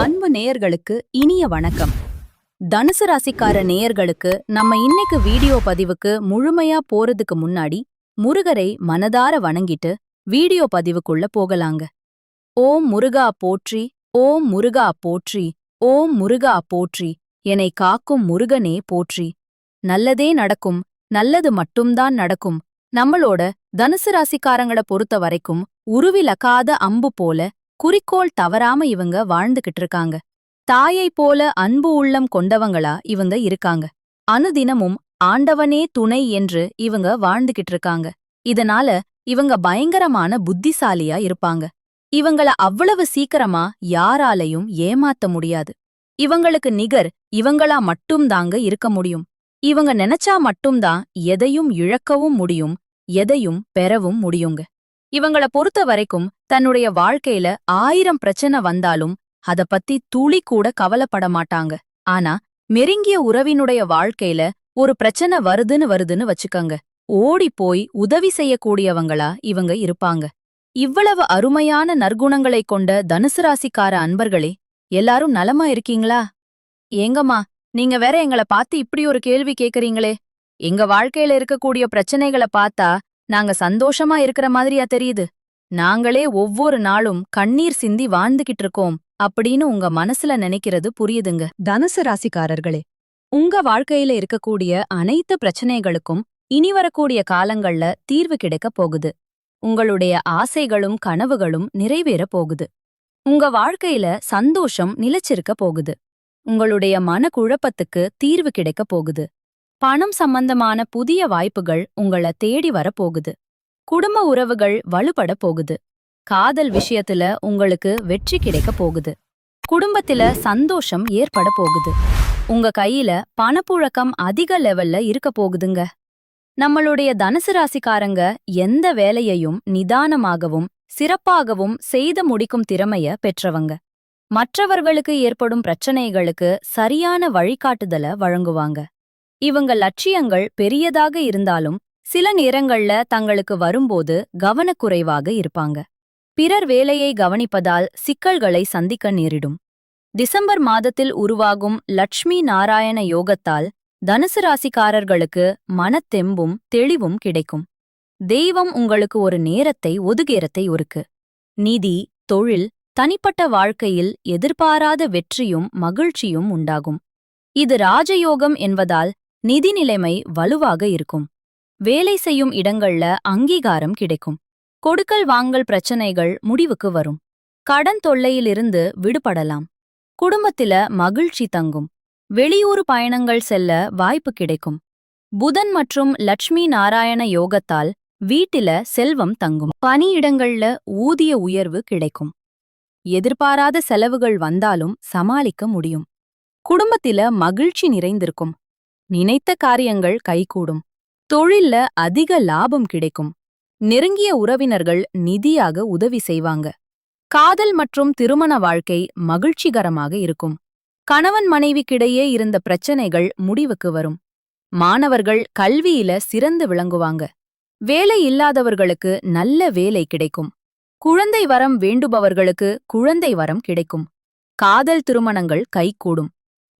அன்பு நேயர்களுக்கு இனிய வணக்கம். தனுசு ராசிக்கார நேயர்களுக்கு நம்ம இன்னைக்கு வீடியோ பதிவுக்கு முழுமையா போறதுக்கு முன்னாடி முருகரை மனதார வணங்கிட்டு வீடியோ பதிவுக்குள்ள போகலாங்க. ஓம் முருகா போற்றி ஓம் முருகா போற்றி ஓம் முருகா போற்றி என்னை காக்கும் முருகனே போற்றி. நல்லதே நடக்கும் நல்லது மட்டும்தான் நடக்கும். நம்மளோட தனுசு ராசிக்காரங்கள பொறுத்த வரைக்கும் உருவிலக்காத அம்பு போல குறிக்கோள் தவறாம இவங்க வாழ்ந்துகிட்டு இருக்காங்க. தாயைப் போல அன்பு உள்ளம் கொண்டவங்களா இவங்க இருக்காங்க. அனுதினமும் ஆண்டவனே துணை என்று இவங்க வாழ்ந்துகிட்டு இருக்காங்க. இதனால இவங்க பயங்கரமான புத்திசாலியா இருப்பாங்க. இவங்கள அவ்வளவு சீக்கிரமா யாராலையும் ஏமாத்த முடியாது. இவங்களுக்கு நிகர் இவங்களா மட்டும்தாங்க இருக்க முடியும். இவங்க நினைச்சா மட்டும்தான் எதையும் இழக்கவும் முடியும் எதையும் பெறவும் முடியுங்க. இவங்கள பொறுத்த வரைக்கும் தன்னுடைய வாழ்க்கையில ஆயிரம் பிரச்சனை வந்தாலும் அத பத்தி துளி கூட கவலைப்பட மாட்டாங்க. ஆனா மெருங்கிய உறவினுடைய வாழ்க்கையில ஒரு பிரச்சனை வருதுன்னு வருதுன்னு வச்சுக்கங்க. ஓடி போய் உதவி செய்யக்கூடியவங்களா இவங்க இருப்பாங்க. இவ்வளவு அருமையான நற்குணங்களை கொண்ட தனுசு ராசிக்கார அன்பர்களே எல்லாரும் நலமா இருக்கீங்களா? ஏங்கம்மா நீங்க வேற எங்கள பார்த்து இப்படி ஒரு கேள்வி கேக்குறீங்களே. எங்க வாழ்க்கையில இருக்கக்கூடிய பிரச்சனைகளை பார்த்தா நாங்க சந்தோஷமா இருக்கிற மாதிரியா தெரியுது. நாங்களே ஒவ்வொரு நாளும் கண்ணீர் சிந்தி வாழ்ந்துகிட்டு இருக்கோம் அப்படின்னு உங்க மனசுல நினைக்கிறது புரியுதுங்க. தனுசு ராசிக்காரர்களே உங்க வாழ்க்கையில இருக்கக்கூடிய அனைத்து பிரச்சனைகளுக்கும் இனி வரக்கூடிய காலங்கள்ல தீர்வு கிடைக்க போகுது. உங்களுடைய ஆசைகளும் கனவுகளும் நிறைவேற போகுது. உங்க வாழ்க்கையில சந்தோஷம் நிலைச்சிருக்க போகுது. உங்களுடைய மனக்குழப்பத்துக்கு தீர்வு கிடைக்க போகுது. பணம் சம்பந்தமான புதிய வாய்ப்புகள் உங்கள தேடி வரப்போகுது. குடும்ப உறவுகள் வலுப்பட போகுது. காதல் விஷயத்துல உங்களுக்கு வெற்றி கிடைக்க போகுது. குடும்பத்துல சந்தோஷம் ஏற்பட போகுது. உங்க கையில பணப்புழக்கம் அதிக லெவல்ல இருக்க போகுதுங்க. நம்மளுடைய தனுசு ராசிக்காரங்க எந்த வேலையையும் நிதானமாகவும் சிறப்பாகவும் செய்து முடிக்கும் திறமைய பெற்றவங்க. மற்றவர்களுக்கு ஏற்படும் பிரச்சனைகளுக்கு சரியான வழிகாட்டுதல வழங்குவாங்க. இவங்க லட்சியங்கள் பெரியதாக இருந்தாலும் சில நேரங்கள்ல தங்களுக்கு வரும்போது கவனக்குறைவாக இருப்பாங்க. பிறர் வேலையை கவனிப்பதால் சிக்கல்களை சந்திக்க நேரிடும். டிசம்பர் மாதத்தில் உருவாகும் லட்சுமி நாராயண யோகத்தால் தனுசு ராசிக்காரர்களுக்கு மனத்தெம்பும் தெளிவும் கிடைக்கும். தெய்வம் உங்களுக்கு ஒரு நேரத்தை ஒதுகேரத்தை ஒருக்கு நிதி தொழில் தனிப்பட்ட வாழ்க்கையில் எதிர்பாராத வெற்றியும் மகிழ்ச்சியும் உண்டாகும். இது ராஜயோகம் என்பதால் நிதி நிலைமை வலுவாக இருக்கும். வேலை செய்யும் இடங்கள்ல அங்கீகாரம் கிடைக்கும். கொடுக்கல் வாங்கல் பிரச்சனைகள் முடிவுக்கு வரும். கடன் தொல்லையிலிருந்து விடுபடலாம். குடும்பத்தில மகிழ்ச்சி தங்கும். வெளியூர் பயணங்கள் செல்ல வாய்ப்பு கிடைக்கும். புதன் மற்றும் லட்சுமி நாராயண யோகத்தால் வீட்டில செல்வம் தங்கும். பணியிடங்கள்ல ஊதிய உயர்வு கிடைக்கும். எதிர்பாராத செலவுகள் வந்தாலும் சமாளிக்க முடியும். குடும்பத்தில மகிழ்ச்சி நிறைந்திருக்கும். நினைத்த காரியங்கள் கைகூடும். தொழில்ல அதிக லாபம் கிடைக்கும். நெருங்கிய உறவினர்கள் நிதியாக உதவி செய்வாங்க. காதல் மற்றும் திருமண வாழ்க்கை மகிழ்ச்சிகரமாக இருக்கும். கணவன் மனைவிக்கிடையே இருந்த பிரச்சனைகள் முடிவுக்கு வரும். மாணவர்கள் கல்வியில சிறந்து விளங்குவாங்க. வேலை இல்லாதவர்களுக்கு நல்ல வேலை கிடைக்கும். குழந்தை வரம் வேண்டுபவர்களுக்கு குழந்தை வரம் கிடைக்கும். காதல் திருமணங்கள் கைகூடும்.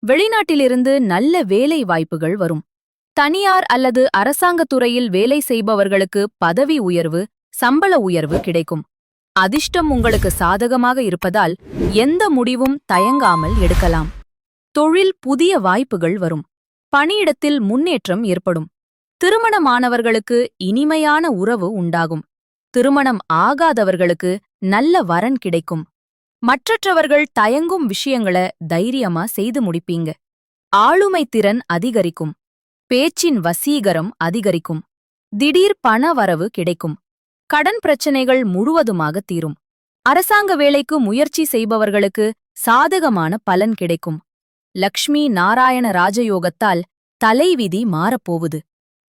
வெளிநாட்டிலிருந்து நல்ல வேலை வாய்ப்புகள் வரும். தனியார் அல்லது அரசாங்கத் துறையில் வேலை செய்பவர்களுக்கு பதவி உயர்வு சம்பள உயர்வு கிடைக்கும். அதிர்ஷ்டம் உங்களுக்கு சாதகமாக இருப்பதால் எந்த முடிவும் தயங்காமல் எடுக்கலாம். தொழில் புதிய வாய்ப்புகள் வரும். பணியிடத்தில் முன்னேற்றம் ஏற்படும். திருமணமானவர்களுக்கு இனிமையான உறவு உண்டாகும். திருமணம் ஆகாதவர்களுக்கு நல்ல வரன் கிடைக்கும். மற்றற்றவர்கள் தயங்கும் விஷயங்கள தைரியமா செய்து முடிப்பீங்க. ஆளுமை திறன் அதிகரிக்கும். பேச்சின் வசீகரம் அதிகரிக்கும். திடீர் பண வரவு கிடைக்கும். கடன் பிரச்சனைகள் முழுவதுமாக தீரும். அரசாங்க வேலைக்கு முயற்சி செய்பவர்களுக்கு சாதகமான பலன் கிடைக்கும். லக்ஷ்மி நாராயண ராஜயோகத்தால் தலைவிதி மாறப்போகுது.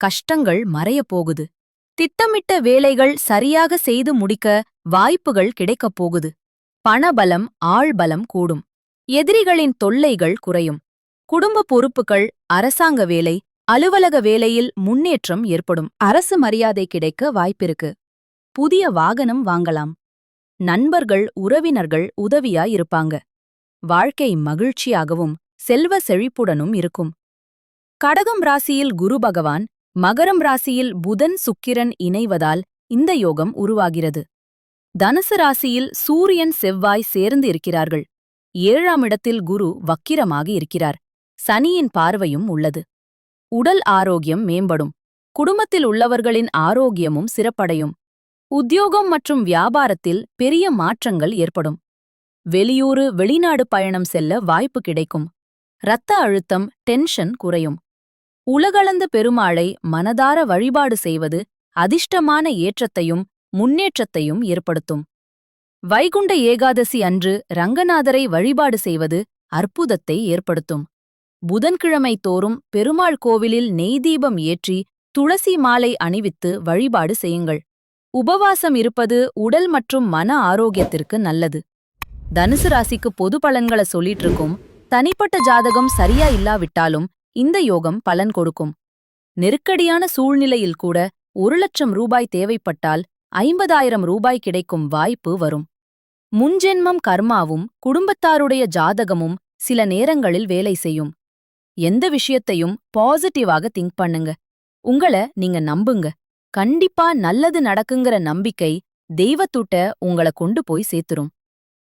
கஷ்டங்கள் மறையப் போகுது. திட்டமிட்ட வேலைகள் சரியாக செய்து முடிக்க வாய்ப்புகள் கிடைக்கப் போகுது. பணபலம் ஆள்பலம் கூடும். எதிரிகளின் தொல்லைகள் குறையும். குடும்ப பொறுப்புகள் அரசாங்க வேலை அலுவலக வேலையில் முன்னேற்றம் ஏற்படும். அரசு மரியாதை கிடைக்க வாய்ப்பிருக்கு. புதிய வாகனம் வாங்கலாம். நண்பர்கள் உறவினர்கள் உதவியாயிருப்பாங்க வாழ்க்கை மகிழ்ச்சியாகவும் செல்வ செழிப்புடனும் இருக்கும். கடகம் ராசியில் குரு பகவான் மகரம் ராசியில் புதன் சுக்கிரன் இணைவதால் இந்த யோகம் உருவாகிறது. தனுசு ராசியில் சூரியன் செவ்வாய் சேர்ந்து இருக்கிறார்கள். ஏழாம் இடத்தில் குரு வக்கிரமாக இருக்கிறார். சனியின் பார்வையும் உள்ளது. உடல் ஆரோக்கியம் மேம்படும். குடும்பத்தில் உள்ளவர்களின் ஆரோக்கியமும் சிறப்படையும். உத்தியோகம் மற்றும் வியாபாரத்தில் பெரிய மாற்றங்கள் ஏற்படும். வெளியூரு வெளிநாடு பயணம் செல்ல வாய்ப்பு கிடைக்கும். இரத்த அழுத்தம் டென்ஷன் குறையும். உலகளந்த பெருமாளை மனதார வழிபாடு செய்வது அதிர்ஷ்டமான ஏற்றத்தையும் முன்னேற்றத்தையும் ஏற்படுத்தும். வைகுண்ட ஏகாதசி அன்று ரங்கநாதரை வழிபாடு செய்வது அற்புதத்தை ஏற்படுத்தும். புதன்கிழமை தோறும் பெருமாள் கோவிலில் நெய்தீபம் ஏற்றி துளசி மாலை அணிவித்து வழிபாடு செய்யுங்கள். உபவாசம் இருப்பது உடல் மற்றும் மன ஆரோக்கியத்திற்கு நல்லது. தனுசு ராசிக்கு பொது பலன்களை சொல்லிட்டு இருக்கும் தனிப்பட்ட ஜாதகம் சரியா இல்லாவிட்டாலும் இந்த யோகம் பலன் கொடுக்கும். நெருக்கடியான சூழ்நிலையில் கூட ஒரு லட்சம் ரூபாய் தேவைப்பட்டால் ஐம்பதாயிரம் ரூபாய் கிடைக்கும் வாய்ப்பு வரும். முன்ஜென்மம் கர்மாவும் குடும்பத்தாருடைய ஜாதகமும் சில நேரங்களில் வேலை செய்யும். எந்த விஷயத்தையும் பாசிட்டிவாக திங்க் பண்ணுங்க. உங்கள நீங்க நம்புங்க. கண்டிப்பா நல்லது நடக்குங்கிற நம்பிக்கை தெய்வத்துட்ட உங்கள கொண்டு போய் சேர்த்துரும்.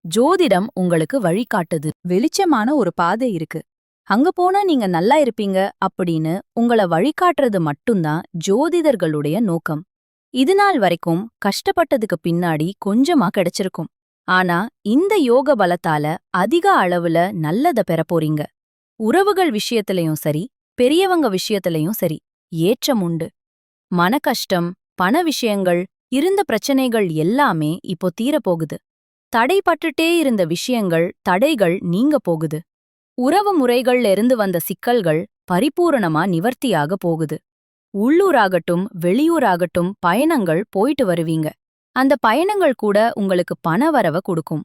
ஜோதிடம் உங்களுக்கு வழிகாட்டுது வெளிச்சமான ஒரு பாதை இருக்கு. அங்க போனா நீங்க நல்லா இருப்பீங்க அப்படின்னு உங்கள வழிகாட்டுறது மட்டும்தான் ஜோதிடர்களுடைய நோக்கம். இது நாள் வரைக்கும் கஷ்டப்பட்டதுக்கு பின்னாடி கொஞ்சமா கிடைச்சிருக்கும். ஆனா இந்த யோக பலத்தால அதிக அளவுல நல்லத பெற போறீங்க உறவுகள் விஷயத்திலையும் சரி பெரியவங்க விஷயத்திலையும் சரி ஏற்றம் உண்டு. மன கஷ்டம் பண விஷயங்கள் இருந்த பிரச்சனைகள் எல்லாமே இப்போ தீரப்போகுது. தடைப்பட்டுட்டே இருந்த விஷயங்கள் தடைகள் நீங்க போகுது. உறவு முறைகள்ல இருந்து வந்த சிக்கல்கள் பரிபூரணமா நிவர்த்தியாக போகுது. உள்ளூராகட்டும் வெளியூராகட்டும் பயணங்கள் போயிட்டு வருவீங்க. அந்த பயணங்கள் கூட உங்களுக்கு பணவரவ கொடுக்கும்.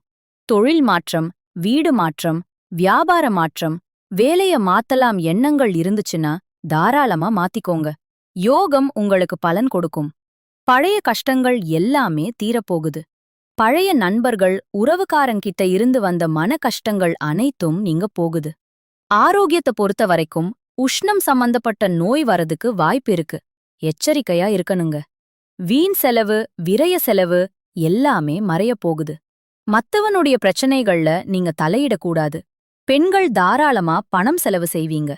தொழில் மாற்றம் வீடு மாற்றம் வியாபார மாற்றம் வேலைய மாத்தலாம் எண்ணங்கள் இருந்துச்சுன்னா தாராளமா மாத்திக்கோங்க. யோகம் உங்களுக்கு பலன் கொடுக்கும். பழைய கஷ்டங்கள் எல்லாமே தீரப்போகுது. பழைய நண்பர்கள் உறவுக்காரங்கிட்ட இருந்து வந்த மன கஷ்டங்கள் அனைத்தும் நீங்க போகுது. ஆரோக்கியத்தை பொறுத்த வரைக்கும் உஷ்ணம் சம்பந்தப்பட்ட நோய் வரதுக்கு வாய்ப்பு இருக்கு. எச்சரிக்கையா இருக்கணுங்க. வீண் செலவு விரய செலவு எல்லாமே மறையப் போகுது. மத்தவனுடைய பிரச்சனைகள்ல நீங்க தலையிடக்கூடாது பெண்கள் தாராளமா பணம் செலவு செய்வீங்க.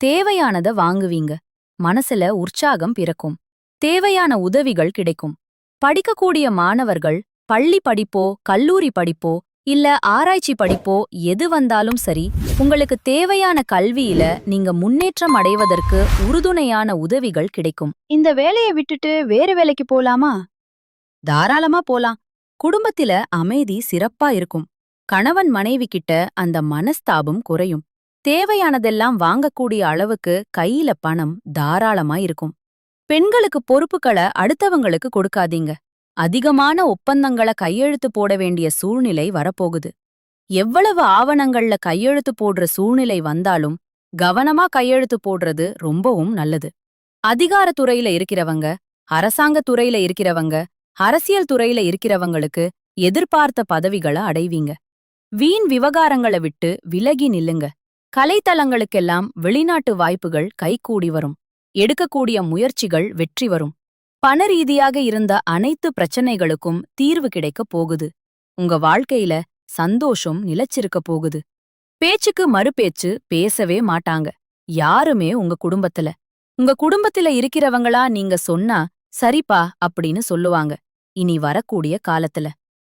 தேவையானத வாங்குவீங்க. மனசுல உற்சாகம் பிறக்கும். தேவையான உதவிகள் கிடைக்கும். படிக்கக்கூடிய மாணவர்கள் பள்ளி படிப்போ கல்லூரி படிப்போ இல்ல ஆராய்ச்சி படிப்போ எது வந்தாலும் சரி உங்களுக்கு தேவையான கல்வியில நீங்க முன்னேற்றம் அடைவதற்கு உறுதுணையான உதவிகள் கிடைக்கும். இந்த வேலையை விட்டுட்டு வேறு வேலைக்கு போலாமா? தாராளமா போலாம். குடும்பத்தில அமைதி சிறப்பா இருக்கும். கணவன் மனைவி கிட்ட அந்த மனஸ்தாபம் குறையும். தேவையானதெல்லாம் வாங்கக்கூடிய அளவுக்கு கையில பணம் தாராளமா இருக்கும். பெண்களுக்கு பொறுப்புகளை அடுத்தவங்களுக்கு கொடுக்காதீங்க. அதிகமான ஒப்பந்தங்கள கையெழுத்து போட வேண்டிய சூழ்நிலை வரப்போகுது. எவ்வளவு ஆவணங்கள்ல கையெழுத்து போடுற சூழ்நிலை வந்தாலும் கவனமா கையெழுத்து போடுறது ரொம்பவும் நல்லது. அதிகாரத்துறையில இருக்கிறவங்க அரசாங்க துறையில இருக்கிறவங்க அரசியல் துறையில இருக்கிறவங்களுக்கு எதிர்பார்த்த பதவிகளை அடைவீங்க. வீண் விவகாரங்களை விட்டு விலகி நில்லுங்க. கலைத்தலங்களுக்கெல்லாம் வெளிநாட்டு வாய்ப்புகள் கைகூடி வரும். எடுக்கக்கூடிய முயற்சிகள் வெற்றி வரும். பண ரீதியாக இருந்த அனைத்து பிரச்சனைகளுக்கும் தீர்வு கிடைக்கப் போகுது. உங்க வாழ்க்கையில சந்தோஷம் நிலச்சிருக்க போகுது. பேச்சுக்கு மறுபேச்சு பேசவே மாட்டாங்க. யாருமே உங்க குடும்பத்துல. உங்க குடும்பத்துல இருக்கிறவங்களா நீங்க சொன்னா சரிப்பா அப்படின்னு சொல்லுவாங்க. இனி வரக்கூடிய காலத்துல.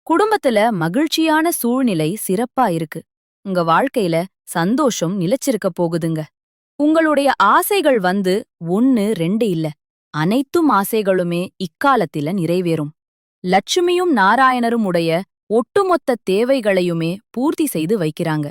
குடும்பத்துல மகிழ்ச்சியான சூழ்நிலை சிறப்பா இருக்கு. உங்க வாழ்க்கையில சந்தோஷம் நிலைச்சிருக்க போகுதுங்க. உங்களுடைய ஆசைகள் வந்து ஒன்னு ரெண்டு இல்ல. அனைத்தும் ஆசைகளுமே இக்காலத்தில நிறைவேறும். லட்சுமியும் நாராயணரும் உடைய ஒட்டுமொத்த தேவைகளையுமே பூர்த்தி செய்து வைக்கிறாங்க.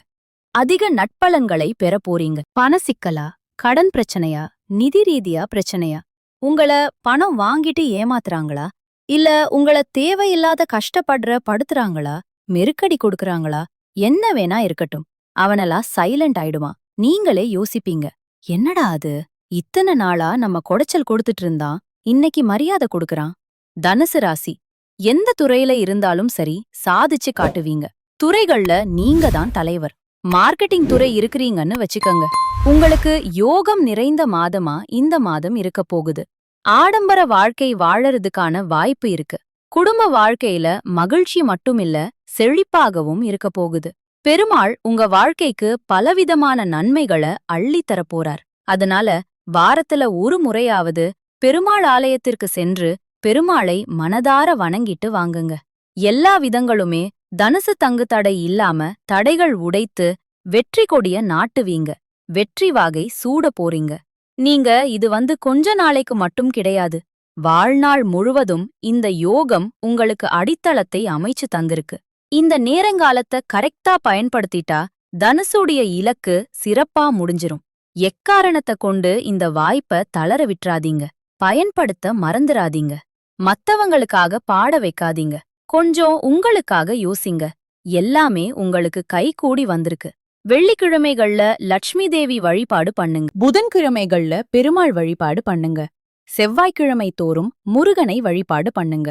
அதிக நட்பலன்களை பெற போறீங்க. பண சிக்கலா? கடன் பிரச்சனையா? நிதி ரீதியா பிரச்சனையா? உங்கள பணம் வாங்கிட்டு ஏமாத்துறாங்களா? இல்ல உங்கள தேவையில்லாத கஷ்டப்படுற படுத்துறாங்களா மெருக்கடி கொடுக்கறாங்களா என்ன வேணா இருக்கட்டும். அவனெல்லாம் சைலண்ட் ஆயிடுவான். நீங்களே யோசிப்பீங்க. என்னடா அது? இத்தனை நாளா நம்ம கொடைச்சல் கொடுத்துட்டு இருந்தான். இன்னைக்கு மரியாதை கொடுக்கறான். தனுசு ராசி. எந்த துறையில இருந்தாலும் சரி சாதிச்சு காட்டுவீங்க. துறைகள்ல நீங்க தான் தலைவர். மார்க்கெட்டிங் துறை இருக்கிறீங்கன்னு வச்சுக்கங்க. உங்களுக்கு யோகம் நிறைந்த மாதமா இந்த மாதம் இருக்க போகுது. ஆடம்பர வாழ்க்கை வாழறதுக்கான வாய்ப்பு இருக்கு. குடும்ப வாழ்க்கையில மகிழ்ச்சி மட்டுமில்ல செழிப்பாகவும் இருக்க போகுது. பெருமாள் உங்க வாழ்க்கைக்கு பலவிதமான நன்மைகளை அள்ளித் தரப் போறார். அதனால வாரத்துல ஒரு முறையாவது பெருமாள் ஆலயத்திற்கு சென்று பெருமாளை மனதார வணங்கிட்டு வாங்குங்க. எல்லா விதங்களுமே தனுசு தங்கு தடை இல்லாம தடைகள் உடைத்து வெற்றி கொடிய நாட்டுவீங்க. வெற்றி வாகை சூட போறீங்க. நீங்க இது வந்து கொஞ்ச நாளைக்கு மட்டும் கிடையாது. வாழ்நாள் முழுவதும் இந்த யோகம் உங்களுக்கு அடித்தளத்தை அமைச்சு தந்திருக்கு. இந்த நேரங்காலத்தை கரெக்டா பயன்படுத்திட்டா தனுசுடைய இலக்கு சிறப்பா முடிஞ்சிரும். எக்காரணத்தை கொண்டு இந்த வாய்ப்ப தளர விட்றாதீங்க பயன்படுத்த மறந்துராதீங்க மத்தவங்களுக்காக பாட வைக்காதீங்க. கொஞ்சம் உங்களுக்காக யோசிங்க. எல்லாமே உங்களுக்கு கைகூடி வந்திருக்கு. வெள்ளிக்கிழமைகள்ல லட்சுமி தேவி வழிபாடு பண்ணுங்க. புதன்கிழமைகள்ல பெருமாள் வழிபாடு பண்ணுங்க. செவ்வாய்க்கிழமை தோறும் முருகனை வழிபாடு பண்ணுங்க.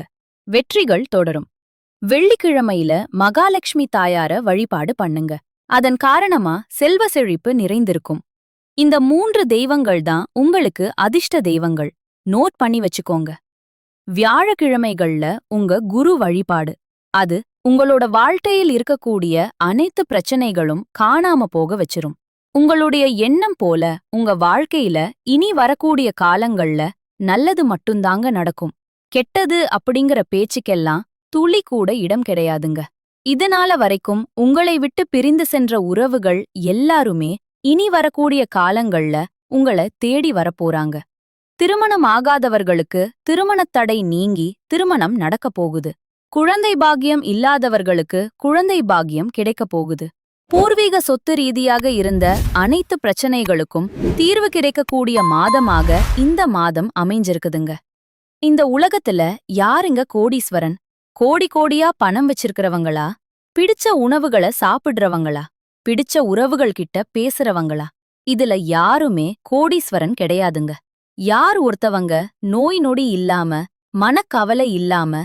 வெற்றிகள் தொடரும். வெள்ளிக்கிழமையில மகாலட்சுமி தாயார வழிபாடு பண்ணுங்க. அதன் காரணமா செல்வ செழிப்பு நிறைந்திருக்கும். இந்த மூன்று தெய்வங்கள் தான் உங்களுக்கு அதிர்ஷ்ட தெய்வங்கள். நோட் பண்ணி வச்சுக்கோங்க. வியாழக்கிழமைகள்ல உங்க குரு வழிபாடு. அது உங்களோட வாழ்க்கையில் இருக்கக்கூடிய அனைத்து பிரச்சனைகளும் காணாம போக வச்சிரும். உங்களுடைய எண்ணம் போல உங்க வாழ்க்கையில இனி வரக்கூடிய காலங்கள்ல நல்லது மட்டும்தாங்க நடக்கும். கெட்டது அப்படிங்கிற பேச்சுக்கெல்லாம் துளி கூட இடம் கிடையாதுங்க. இதனால வரைக்கும் உங்களை விட்டு பிரிந்து சென்ற உறவுகள் எல்லாருமே இனி வரக்கூடிய காலங்கள்ல உங்கள தேடி வரப்போறாங்க. திருமணம் ஆகாதவர்களுக்கு திருமணத் தடை நீங்கி திருமணம் நடக்கப் போகுது. குழந்தை பாக்கியம் இல்லாதவர்களுக்கு குழந்தை பாக்கியம் கிடைக்கப் போகுது. பூர்வீக சொத்து ரீதியாக இருந்த அனைத்து பிரச்சனைகளுக்கும் தீர்வு கிடைக்கக்கூடிய மாதமாக இந்த மாதம் அமைஞ்சிருக்குதுங்க. இந்த உலகத்துல யாருங்க கோடீஸ்வரன்? கோடி கோடியா பணம் வச்சிருக்கிறவங்களா? பிடிச்ச உணவுகளை சாப்பிடுறவங்களா? பிடிச்ச உறவுகள் கிட்ட பேசுறவங்களா? இதுல யாருமே கோடீஸ்வரன் கிடையாதுங்க. யார் ஒருத்தவங்க நோய் நொடி இல்லாம மனக்கவலை இல்லாம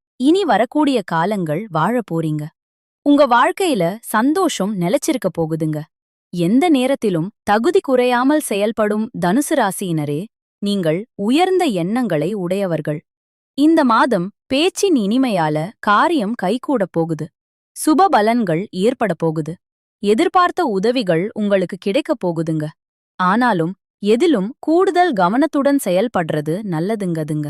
இனி வரக்கூடிய காலங்கள் வாழப் போறீங்க. உங்க வாழ்க்கையில சந்தோஷம் நிலைச்சிருக்க போகுதுங்க. எந்த நேரத்திலும் தகுதி குறையாமல் செயல்படும் தனுசு ராசியினரே நீங்கள் உயர்ந்த எண்ணங்களை உடையவர்கள். இந்த மாதம் பேச்சின் இனிமையால காரியம் கைகூடப் போகுது. சுப பலன்கள் ஏற்பட போகுது. எதிர்பார்த்த உதவிகள் உங்களுக்கு கிடைக்கப் போகுதுங்க. ஆனாலும் எதிலும் கூடுதல் கவனத்துடன் செயல்படுறது நல்லதுங்கதுங்க.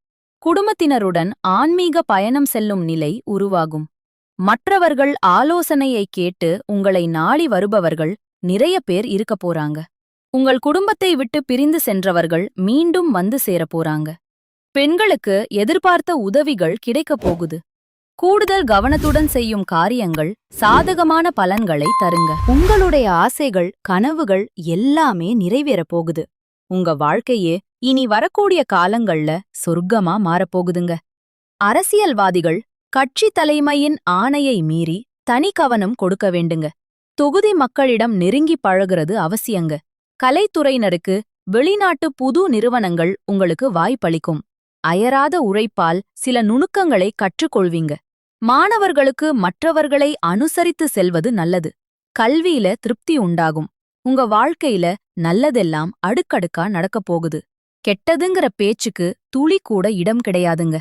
குடும்பத்தினருடன் ஆன்மீக பயணம் செல்லும் நிலை உருவாகும். மற்றவர்கள் ஆலோசனையை கேட்டு உங்களை நாடி வருபவர்கள் நிறைய பேர் இருக்கப் போறாங்க. உங்கள் குடும்பத்தை விட்டு பிரிந்து சென்றவர்கள் மீண்டும் வந்து சேரப்போறாங்க பெண்களுக்கு எதிர்பார்த்த உதவிகள் கிடைக்கப் போகுது. கூடுதல் கவனத்துடன் செய்யும் காரியங்கள் சாதகமான பலன்களை தருங்க. உங்களுடைய ஆசைகள் கனவுகள் எல்லாமே நிறைவேறப் போகுது. உங்க வாழ்க்கையே இனி வரக்கூடிய காலங்கள்ல சொர்க்கமா மாறப்போகுதுங்க. அரசியல்வாதிகள் கட்சி தலைமையின் ஆணையை மீறி தனி கவனம் கொடுக்க வேண்டுங்க. தொகுதி மக்களிடம் நெருங்கி பழகுறது அவசியங்க. கலைத்துறையினருக்கு வெளிநாட்டு புது நிறுவனங்கள் உங்களுக்கு வாய்ப்பளிக்கும். அயராத உழைப்பால் சில நுணுக்கங்களை கற்றுக்கொள்வீங்க. மாணவர்களுக்கு மற்றவர்களை அனுசரித்து செல்வது நல்லது. கல்வியில திருப்தி உண்டாகும். உங்க வாழ்க்கையில நல்லதெல்லாம் அடுக்கடுக்கா நடக்கப் போகுது. கெட்டதுங்கிற பேச்சுக்கு துளி கூட இடம் கிடையாதுங்க.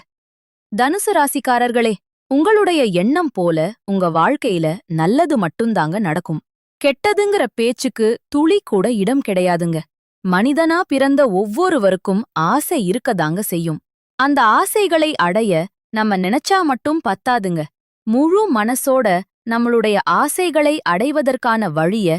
தனுசு ராசிக்காரர்களே உங்களுடைய எண்ணம் போல உங்க வாழ்க்கையில நல்லது மட்டும்தாங்க நடக்கும். கெட்டதுங்கிற பேச்சுக்கு துளி கூட இடம் கிடையாதுங்க. மனிதனா பிறந்த ஒவ்வொருவருக்கும் ஆசை இருக்கதாங்க செய்யும். அந்த ஆசைகளை அடைய நம்ம நினைச்சா மட்டும் பத்தாதுங்க. முழு மனசோட நம்மளுடைய ஆசைகளை அடைவதற்கான வழிய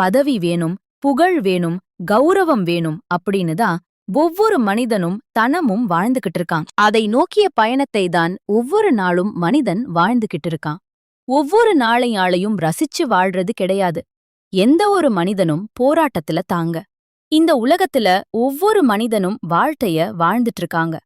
பதவி வேணும் புகழ் வேணும் கௌரவம் வேணும் அப்படின்னு தான் ஒவ்வொரு மனிதனும் தனமும் வாழ்ந்துகிட்டு இருக்கான். அதை நோக்கிய பயணத்தை தான் ஒவ்வொரு நாளும் மனிதன் வாழ்ந்துகிட்டு இருக்கான். ஒவ்வொரு நாளையாளையும் ரசிச்சு வாழ்றது கிடையாது. எந்த ஒரு மனிதனும் போராட்டத்துல தாங்க. இந்த உலகத்துல ஒவ்வொரு மனிதனும் வாழ்க்கைய வாழ்ந்துட்டு இருக்காங்க.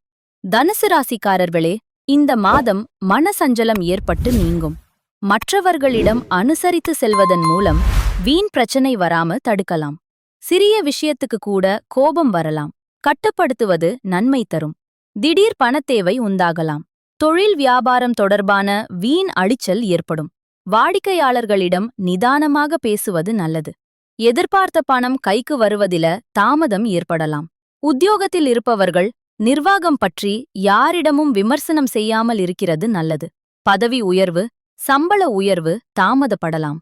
தனுசு ராசிக்காரர்களே இந்த மாதம் மனசஞ்சலம் ஏற்பட்டு நீங்கும். மற்றவர்களிடம் அனுசரித்து செல்வதன் மூலம் வீண் பிரச்சனை வராம தடுக்கலாம். சிறிய விஷயத்துக்கு கூட கோபம் வரலாம். கட்டுப்படுத்துவது நன்மை தரும். திடீர் பணத்தேவை உண்டாகலாம். தொழில் வியாபாரம் தொடர்பான வீண் அடிச்சல் ஏற்படும். வாடிக்கையாளர்களிடம் நிதானமாக பேசுவது நல்லது. எதிர்பார்த்த பணம் கைக்கு வருவதில தாமதம் ஏற்படலாம். உத்தியோகத்தில் இருப்பவர்கள் நிர்வாகம் பற்றி யாரிடமும் விமர்சனம் செய்யாமல் இருக்கிறது நல்லது. பதவி உயர்வு சம்பள உயர்வு தாமதப்படலாம்.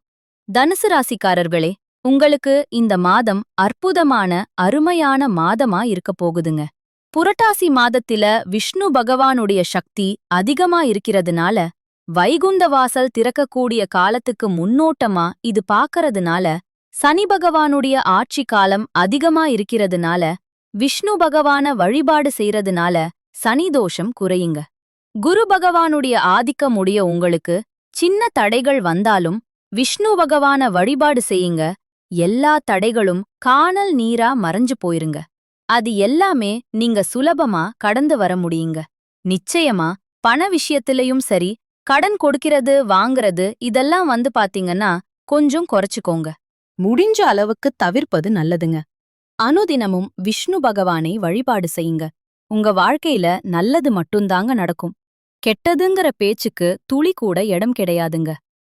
தனுசு ராசிக்காரர்களே உங்களுக்கு இந்த மாதம் அற்புதமான அருமையான மாதமா இருக்கப் போகுதுங்க. புரட்டாசி மாதத்தில விஷ்ணு பகவானுடைய சக்தி அதிகமா இருக்கிறதுனால வைகுந்த வாசல் திறக்கக்கூடிய காலத்துக்கு முன்னோட்டமா இது பாக்கறதுனால சனி பகவானுடைய ஆட்சி காலம் அதிகமா இருக்கிறதுனால விஷ்ணு பகவான வழிபாடு செய்யறதுனால சனி தோஷம் குறையுங்க. குரு பகவானுடைய ஆதிக்கம் உடைய உங்களுக்கு சின்ன தடைகள் வந்தாலும் விஷ்ணு பகவான வழிபாடு செய்யுங்க. எல்லா தடைகளும் காணல் நீரா மறைஞ்சு போயிருங்க. அது எல்லாமே நீங்க சுலபமா கடந்து வர முடியுங்க. நிச்சயமா பண விஷயத்திலயும் சரி கடன் கொடுக்கிறது வாங்குறது இதெல்லாம் வந்து பாத்தீங்கன்னா கொஞ்சம் குறைச்சுக்கோங்க. முடிஞ்ச அளவுக்கு தவிர்ப்பது நல்லதுங்க. அனுதினமும் விஷ்ணு பகவானை வழிபாடு செய்யுங்க. உங்க வாழ்க்கையில நல்லது மட்டும்தாங்க நடக்கும். கெட்டதுங்கிற பேச்சுக்கு துளி கூட இடம் கிடையாதுங்க.